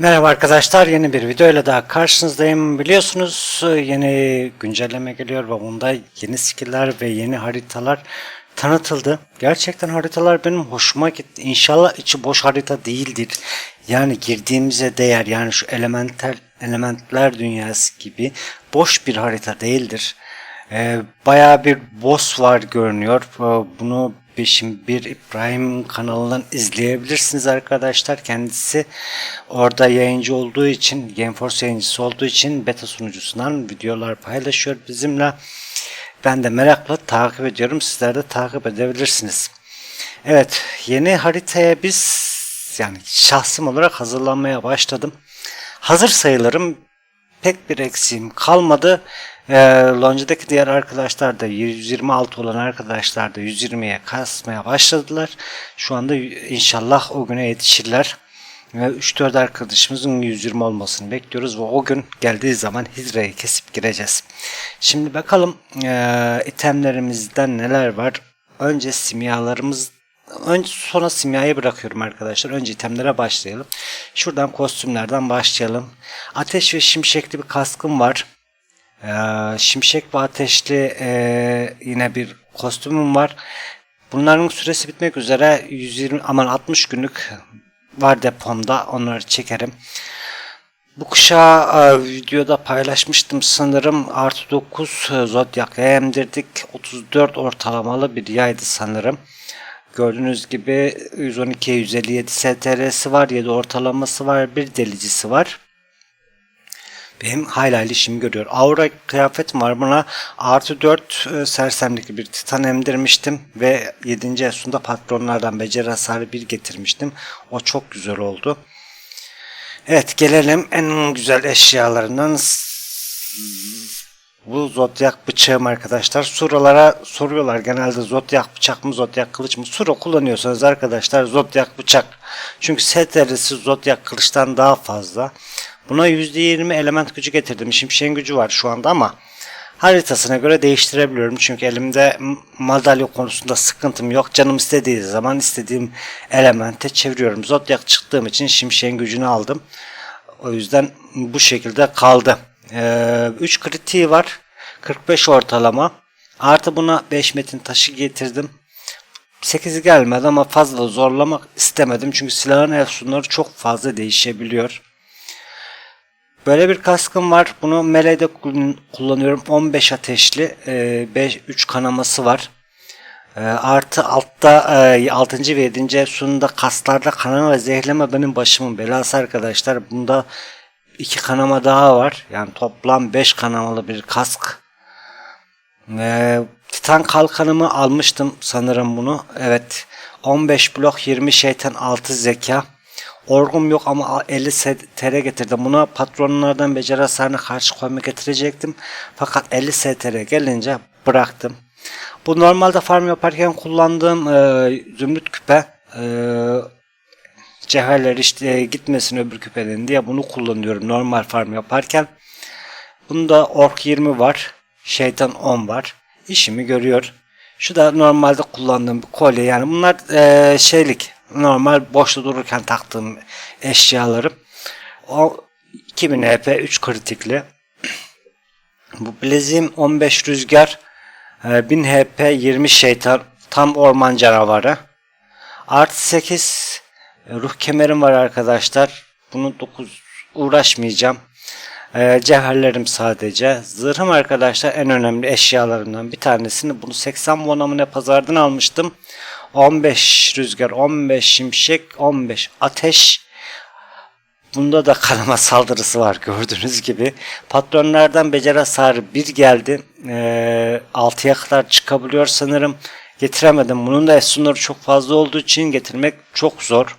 Merhaba arkadaşlar yeni bir video ile daha karşınızdayım. Biliyorsunuz yeni güncelleme geliyor ve bunda yeni skill'ler ve yeni haritalar tanıtıldı. Gerçekten haritalar benim hoşuma gitti. İnşallah içi boş harita değildir. Yani girdiğimize değer yani şu elementel elementler dünyası gibi boş bir harita değildir. Ee, bayağı bir boss var görünüyor. Ee, Bunu Beşim bir İbrahim kanalından izleyebilirsiniz arkadaşlar. Kendisi orada yayıncı olduğu için, Gameforce yayıncısı olduğu için beta sunucusundan videolar paylaşıyor bizimle. Ben de merakla takip ediyorum. Sizler de takip edebilirsiniz. Evet, yeni haritaya biz yani şahsım olarak hazırlanmaya başladım. Hazır sayılırım pek bir eksiğim kalmadı. Ee, Lonca'daki diğer arkadaşlar da 126 olan arkadaşlar da 120'ye kasmaya başladılar. Şu anda inşallah o güne yetişirler. Ve 3-4 arkadaşımızın 120 olmasını bekliyoruz ve o gün geldiği zaman hidreyi kesip gireceğiz. Şimdi bakalım e, itemlerimizden neler var. Önce simyalarımız Önce sonra simyayı bırakıyorum arkadaşlar. Önce itemlere başlayalım. Şuradan kostümlerden başlayalım. Ateş ve şimşekli bir kaskım var. Ee, şimşek ve ateşli e, yine bir kostümüm var. Bunların süresi bitmek üzere 120 aman 60 günlük var depomda. Onları çekerim. Bu kuşağı e, videoda paylaşmıştım sanırım. Artı 9 e, Zodiac emdirdik. 34 ortalamalı bir yaydı sanırım. Gördüğünüz gibi 112 157 STR'si var, 7 ortalaması var, bir delicisi var. Benim hala işimi görüyor. Aura kıyafetim var. Buna artı 4 e, sersemlik bir titan emdirmiştim. Ve 7. Esun'da patronlardan beceri hasarı 1 getirmiştim. O çok güzel oldu. Evet gelelim en güzel eşyalarından bu zodyak bıçağım arkadaşlar. Suralara soruyorlar genelde zodyak bıçak mı zodyak kılıç mı? Sura kullanıyorsanız arkadaşlar zodyak bıçak. Çünkü STR'si zodyak kılıçtan daha fazla. Buna %20 element gücü getirdim. Şimşek'in gücü var şu anda ama haritasına göre değiştirebiliyorum. Çünkü elimde madalya konusunda sıkıntım yok. Canım istediği zaman istediğim elemente çeviriyorum. Zodyak çıktığım için şimşeğin gücünü aldım. O yüzden bu şekilde kaldı. Ee, 3 kritiği var. 45 ortalama. Artı buna 5 metin taşı getirdim. 8'i gelmedi ama fazla zorlamak istemedim. Çünkü silahın efsunları çok fazla değişebiliyor. Böyle bir kaskım var. Bunu meleğde kullanıyorum. 15 ateşli. 5 3 kanaması var. E, artı altta 6. ve 7. efsununda kaslarda kanama ve zehirleme benim başımın belası arkadaşlar. Bunda iki kanama daha var. Yani toplam 5 kanamalı bir kask. Ee, Titan kalkanımı almıştım sanırım bunu. Evet. 15 blok 20 şeytan 6 zeka. Orgum yok ama 50 STR getirdim. Buna patronlardan beceri hasarına karşı koyma getirecektim. Fakat 50 STR gelince bıraktım. Bu normalde farm yaparken kullandığım e, zümrüt küpe. E, cevherler işte gitmesin öbür küpeden diye bunu kullanıyorum normal farm yaparken. Bunda ork 20 var. Şeytan 10 var. İşimi görüyor. Şu da normalde kullandığım bir kolye. Yani bunlar e, şeylik. Normal boşta dururken taktığım eşyalarım. O 2000 HP 3 kritikli. Bu bileziğim 15 rüzgar 1000 HP 20 şeytan tam orman canavarı. Artı 8 Ruh kemerim var arkadaşlar. Bunu 9 uğraşmayacağım. Ee, cevherlerim sadece. Zırhım arkadaşlar en önemli eşyalarımdan bir tanesini. Bunu 80 won'a ne pazardan almıştım. 15 rüzgar, 15 şimşek, 15 ateş. Bunda da kanama saldırısı var gördüğünüz gibi. Patronlardan beceri hasarı 1 geldi. Ee, 6'ya kadar çıkabiliyor sanırım. Getiremedim. Bunun da esunları çok fazla olduğu için getirmek çok zor.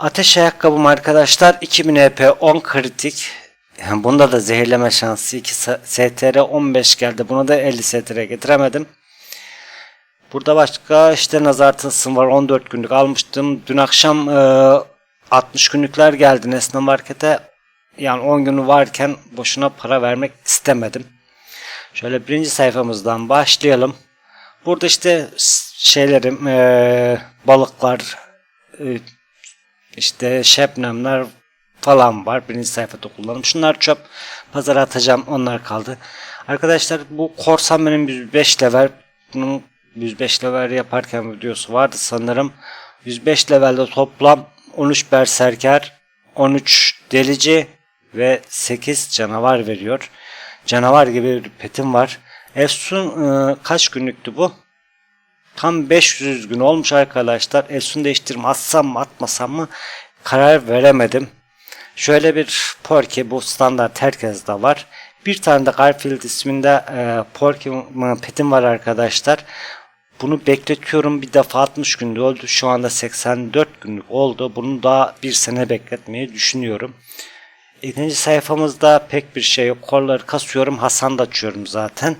Ateş ayakkabım arkadaşlar 2000 EP 10 kritik. Bunda da zehirleme şansı 2 STR 15 geldi. Buna da 50 STR getiremedim. Burada başka işte nazar tılsım var 14 günlük almıştım. Dün akşam e, 60 günlükler geldi Nesne Market'e. Yani 10 günü varken boşuna para vermek istemedim. Şöyle birinci sayfamızdan başlayalım. Burada işte şeylerim e, balıklar e, işte şebnemler falan var. Birinci sayfada kullanım. Şunlar çöp. Pazara atacağım. Onlar kaldı. Arkadaşlar bu korsan benim 105 level. Bunun 105 level yaparken videosu vardı sanırım. 105 levelde toplam 13 berserker, 13 delici ve 8 canavar veriyor. Canavar gibi bir petim var. Efsun e, kaç günlüktü bu? Tam 500 gün olmuş arkadaşlar. Efsun değiştirme atsam mı atmasam mı karar veremedim. Şöyle bir Porky bu standart herkeste var. Bir tane de Garfield isminde e, Porky petim var arkadaşlar. Bunu bekletiyorum. Bir defa 60 günde oldu. Şu anda 84 günlük oldu. Bunu daha bir sene bekletmeyi düşünüyorum. İkinci sayfamızda pek bir şey yok. Kolları kasıyorum. Hasan da açıyorum zaten.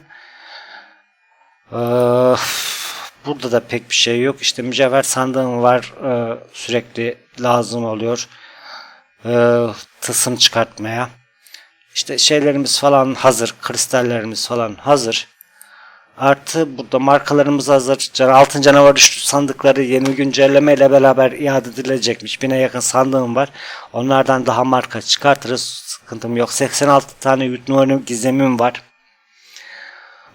Ee, burada da pek bir şey yok. İşte mücevher sandığım var. Ee, sürekli lazım oluyor. Ee, tısım çıkartmaya. İşte şeylerimiz falan hazır. Kristallerimiz falan hazır. Artı burada markalarımız hazır. Can Altın Canavar Düştü sandıkları yeni güncelleme ile beraber iade edilecekmiş. Bine yakın sandığım var. Onlardan daha marka çıkartırız. Sıkıntım yok. 86 tane Yutnuvar'ın gizemim var.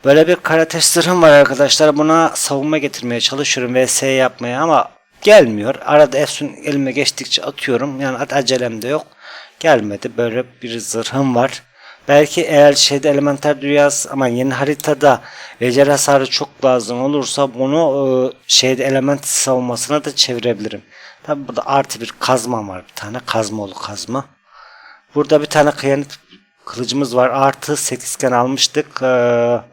Böyle bir karate sırrım var arkadaşlar. Buna savunma getirmeye çalışıyorum. VS yapmaya ama gelmiyor. Arada Efsun elime geçtikçe atıyorum. Yani acelem de yok. Gelmedi. Böyle bir zırhım var. Belki eğer şeyde elementer dünyası ama yeni haritada beceri hasarı çok lazım olursa bunu e, şeyde element savunmasına da çevirebilirim. Tabi burada artı bir kazma var. Bir tane kazmalı kazma. Burada bir tane kıyanet kılıcımız var. Artı 8 iken almıştık. E,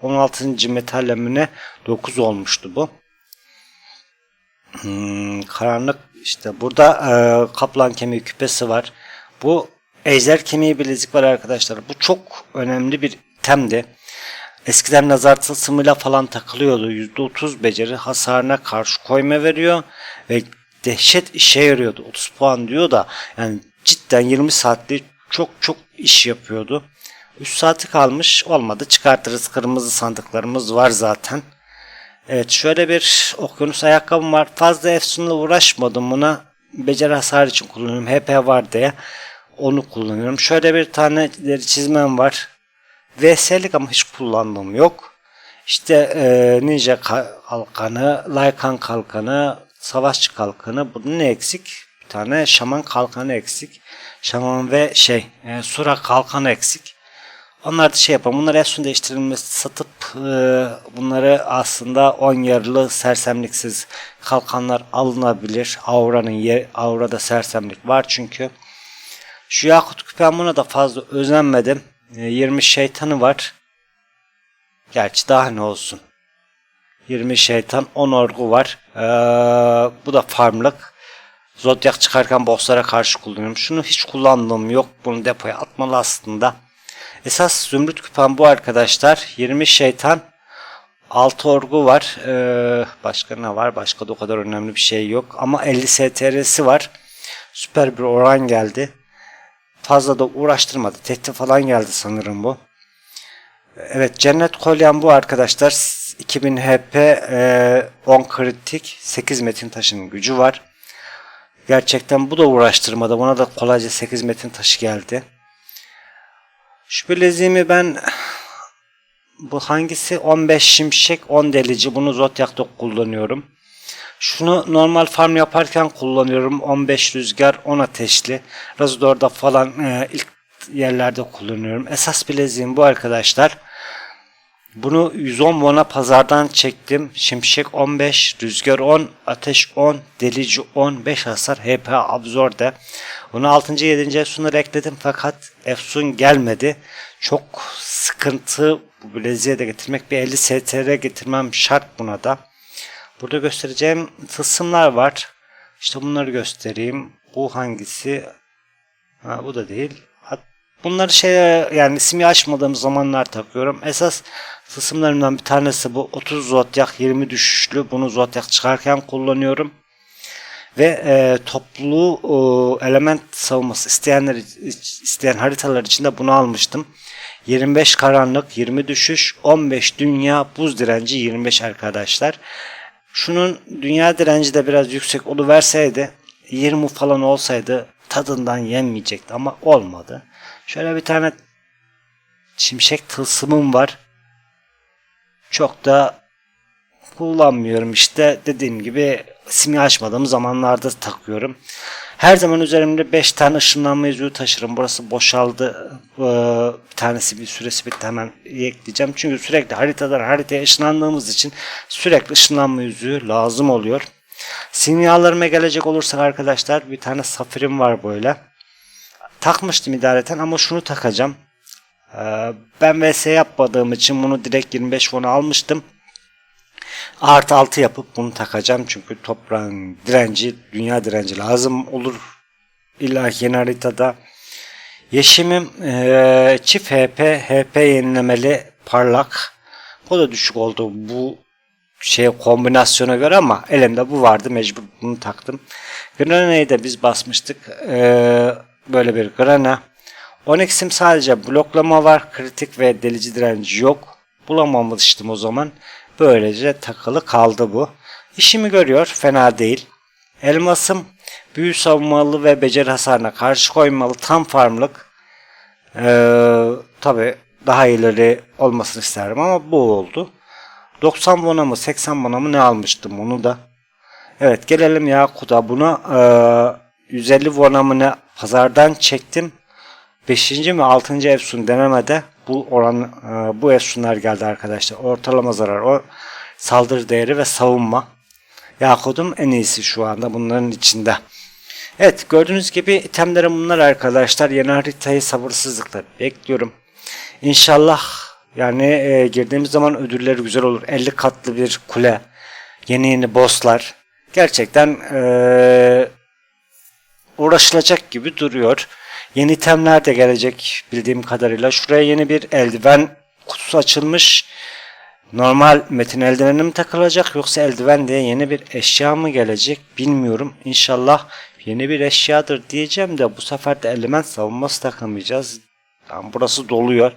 16. metallemine 9 olmuştu bu. Hmm, karanlık işte burada e, kaplan kemiği küpesi var. Bu ejder kemiği bilezik var arkadaşlar. Bu çok önemli bir temdi. Eskiden nazar tılsımıyla falan takılıyordu. %30 beceri hasarına karşı koyma veriyor ve dehşet işe yarıyordu. 30 puan diyor da yani cidden 20 saatlik çok çok iş yapıyordu. 3 saati kalmış olmadı çıkartırız kırmızı sandıklarımız var zaten. Evet şöyle bir okyanus ayakkabım var. Fazla efsunla uğraşmadım buna. Beceri hasar için kullanıyorum. HP var diye onu kullanıyorum. Şöyle bir tane çizmem var. VS'lik ama hiç kullandığım yok. İşte e, ninja kalkanı, Lycan kalkanı, savaşçı kalkanı. Bunun ne eksik? Bir tane şaman kalkanı eksik. Şaman ve şey e, sura kalkanı eksik. Onlar da şey yapalım. Bunları Efsun değiştirilmesi satıp e, bunları aslında 10 yarılı sersemliksiz kalkanlar alınabilir. Aura'nın yer, Aura'da sersemlik var çünkü. Şu Yakut küpem buna da fazla özenmedim. 20 şeytanı var. Gerçi daha ne olsun. 20 şeytan 10 orgu var. Ee, bu da farmlık. Zodyak çıkarken bosslara karşı kullanıyorum. Şunu hiç kullandığım yok. Bunu depoya atmalı aslında. Esas zümrüt küpem bu arkadaşlar. 20 şeytan 6 orgu var. Ee, başka ne var? Başka da o kadar önemli bir şey yok. Ama 50 STR'si var. Süper bir oran geldi. Fazla da uğraştırmadı. Tehdit falan geldi sanırım bu. Evet cennet kolyem bu arkadaşlar. 2000 HP 10 kritik 8 metin taşının gücü var. Gerçekten bu da uğraştırmadı. Buna da kolayca 8 metin taşı geldi. Şu bileziğimi ben bu hangisi 15 şimşek 10 delici bunu Zodyak'ta kullanıyorum. Şunu normal farm yaparken kullanıyorum. 15 rüzgar 10 ateşli. Razodor'da falan e, ilk yerlerde kullanıyorum. Esas bileziğim bu arkadaşlar. Bunu 110 won'a pazardan çektim. Şimşek 15, rüzgar 10, ateş 10, delici 10, 5 hasar, HP absorbe. Bunu 6. 7. Efsun'ları ekledim fakat Efsun gelmedi. Çok sıkıntı bu bileziğe de getirmek. Bir 50 STR getirmem şart buna da. Burada göstereceğim tılsımlar var. İşte bunları göstereyim. Bu hangisi? Ha, bu da değil. Bunları şey yani ismi açmadığım zamanlar takıyorum. Esas tılsımlarımdan bir tanesi bu 30 zodyak 20 düşüşlü. Bunu zodyak çıkarken kullanıyorum. Ve e, toplu e, element savunması isteyenler isteyen haritalar için de bunu almıştım. 25 karanlık, 20 düşüş, 15 dünya, buz direnci 25 arkadaşlar. Şunun dünya direnci de biraz yüksek verseydi 20 falan olsaydı tadından yenmeyecekti ama olmadı. Şöyle bir tane şimşek tılsımım var. Çok da kullanmıyorum işte dediğim gibi simya açmadığım zamanlarda takıyorum. Her zaman üzerimde 5 tane ışınlanma yüzüğü taşırım. Burası boşaldı. Ee, bir tanesi bir süresi bitti hemen ekleyeceğim. Çünkü sürekli haritadan haritaya ışınlandığımız için sürekli ışınlanma yüzüğü lazım oluyor. Simyalarıma gelecek olursak arkadaşlar bir tane safirim var böyle. Takmıştım idareten ama şunu takacağım. Ee, ben VS yapmadığım için bunu direkt 25 fona almıştım. Artı 6 yapıp bunu takacağım. Çünkü toprağın direnci, dünya direnci lazım olur. İlla yeni haritada. Yeşimim eee, çift HP, HP yenilemeli parlak. O da düşük oldu bu şey kombinasyona göre ama elimde bu vardı mecbur bunu taktım. Grana'yı da biz basmıştık. Eee, böyle bir Grana. Onyx'im sadece bloklama var. Kritik ve delici direnci yok. Bulamamıştım o zaman. Böylece takılı kaldı bu. İşimi görüyor. Fena değil. Elmasım büyü savunmalı ve beceri hasarına karşı koymalı. Tam farmlık. Ee, Tabi daha ileri olmasını isterdim ama bu oldu. 90 bona mı 80 bona mı ne almıştım onu da. Evet gelelim Yakut'a. Buna ee, 150 bona mı ne pazardan çektim. 5. mi 6. Efsun denemede bu oran e, bu efsunlar geldi arkadaşlar. Ortalama zarar, o saldırı değeri ve savunma. Yakut'um en iyisi şu anda bunların içinde. Evet gördüğünüz gibi itemlerim bunlar arkadaşlar. Yeni haritayı sabırsızlıkla bekliyorum. İnşallah yani e, girdiğimiz zaman ödülleri güzel olur. 50 katlı bir kule. Yeni yeni bosslar. Gerçekten e, uğraşılacak gibi duruyor. Yeni itemler de gelecek bildiğim kadarıyla. Şuraya yeni bir eldiven kutusu açılmış. Normal metin eldiveni mi takılacak yoksa eldiven diye yeni bir eşya mı gelecek bilmiyorum. İnşallah yeni bir eşyadır diyeceğim de bu sefer de element savunması takamayacağız. Yani burası doluyor.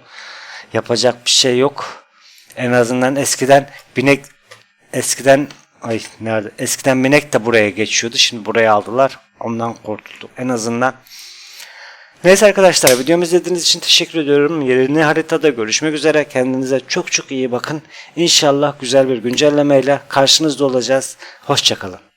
Yapacak bir şey yok. En azından eskiden binek eskiden ay nerede? Eskiden binek de buraya geçiyordu. Şimdi buraya aldılar. Ondan kurtulduk. En azından Neyse arkadaşlar videomu izlediğiniz için teşekkür ediyorum. Yeni haritada görüşmek üzere. Kendinize çok çok iyi bakın. İnşallah güzel bir güncellemeyle karşınızda olacağız. Hoşçakalın.